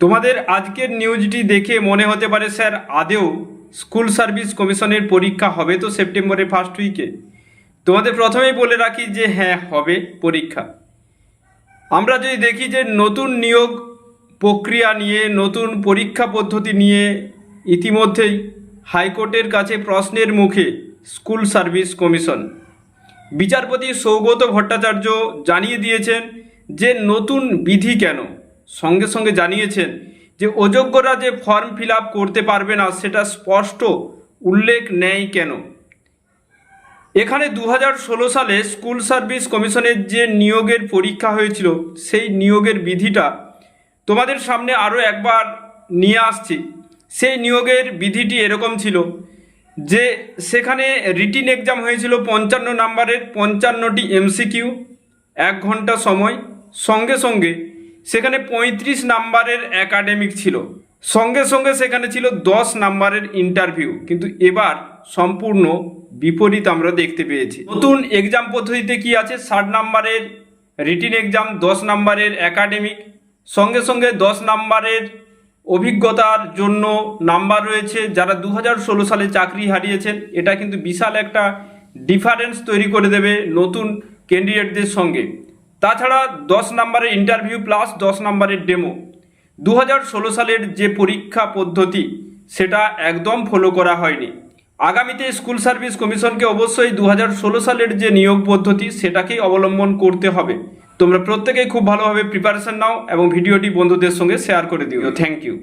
তোমাদের আজকের নিউজটি দেখে মনে হতে পারে, স্যার আদেও স্কুল সার্ভিস কমিশনের পরীক্ষা হবে তো সেপ্টেম্বরের ফার্স্ট উইকে তোমাদের প্রথমেই বলে রাখি যে হ্যাঁ হবে পরীক্ষা। আমরা যদি দেখি যে নতুন নিয়োগ প্রক্রিয়া নিয়ে, নতুন পরীক্ষা পদ্ধতি নিয়ে ইতিমধ্যেই হাইকোর্টের কাছে প্রশ্নের মুখে স্কুল সার্ভিস কমিশন বিচারপতি সৌগত ভট্টাচার্য জানিয়ে দিয়েছেন যে, নতুন বিধি কেন? সঙ্গে সঙ্গে জানিয়েছেন যে অযোগ্যরা যে ফর্ম ফিল করতে পারবে না, সেটা স্পষ্ট উল্লেখ নেই কেন? এখানে দু হাজার ষোলো সালে স্কুল সার্ভিস কমিশনের যে নিয়োগের পরীক্ষা হয়েছিল, সেই নিয়োগের বিধিটা তোমাদের সামনে আরও একবার নিয়ে আসছি। সেই নিয়োগের বিধিটি এরকম ছিল যে সেখানে রিটিন এক্সাম হয়েছিল পঞ্চান্ন নাম্বারের পঞ্চান্নটি এমসিকিউ এক ঘণ্টা সময়, সঙ্গে সঙ্গে সেখানে পঁয়ত্রিশ নাম্বারের একাডেমিক ছিল। সঙ্গে সঙ্গে সেখানে ছিল দশ নাম্বারের ইন্টারভিউ কিন্তু এবার সম্পূর্ণ বিপরীত আমরা দেখতে পেয়েছি। নতুন এক্সাম পদ্ধতিতে কি আছে? ষাট নাম্বারের রিটিন এক্সাম দশ নাম্বারের একাডেমিক সঙ্গে সঙ্গে দশ নাম্বারের অভিজ্ঞতার জন্য নাম্বার রয়েছে। যারা দু হাজার ষোলো সালে চাকরি হারিয়েছেন, এটা কিন্তু বিশাল একটা ডিফারেন্স তৈরি করে দেবে নতুন ক্যান্ডিডেটদের সঙ্গে। তাছাড়া দশ নাম্বারের ইন্টারভিউ প্লাস দশ নাম্বারের ডেমো দু হাজার ষোলো সালের যে পরীক্ষা পদ্ধতি, সেটা একদম ফলো করা হয়নি। আগামীতে স্কুল সার্ভিস কমিশনকে অবশ্যই দু হাজার ষোলো সালের যে নিয়োগ পদ্ধতি, সেটাকেই অবলম্বন করতে হবে। তোমরা প্রত্যেকেই খুব ভালোভাবে প্রিপারেশন নাও এবং ভিডিওটি বন্ধুদের সঙ্গে শেয়ার করে দিও। Thank you